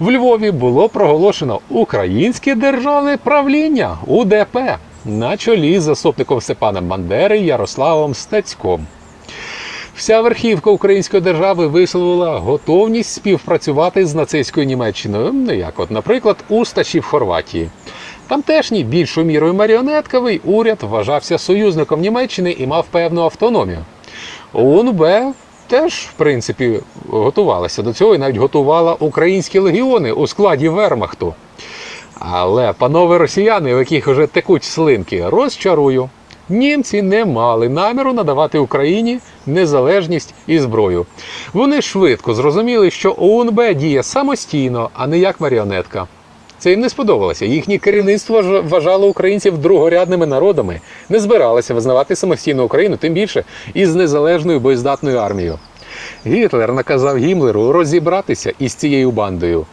В Львові було проголошено Українське державне правління УДП на чолі з заступником Степана Бандери Ярославом Стецьком. Вся верхівка української держави висловила готовність співпрацювати з нацистською Німеччиною, ну як, от, наприклад, Усташі в Хорватії. Тамтешній більшою мірою маріонетковий уряд вважався союзником Німеччини і мав певну автономію. ОУНБ теж, в принципі, готувалася до цього і навіть готувала українські легіони у складі Вермахту. Але, панове росіяни, у яких вже текуть слинки, розчарую. Німці не мали наміру надавати Україні незалежність і зброю. Вони швидко зрозуміли, що ОУНБ діє самостійно, а не як маріонетка. Це їм не сподобалося. Їхнє керівництво вважало українців другорядними народами, не збиралося визнавати самостійну Україну, тим більше із незалежною боєздатною армією. Гітлер наказав Гімлеру розібратися із цією бандою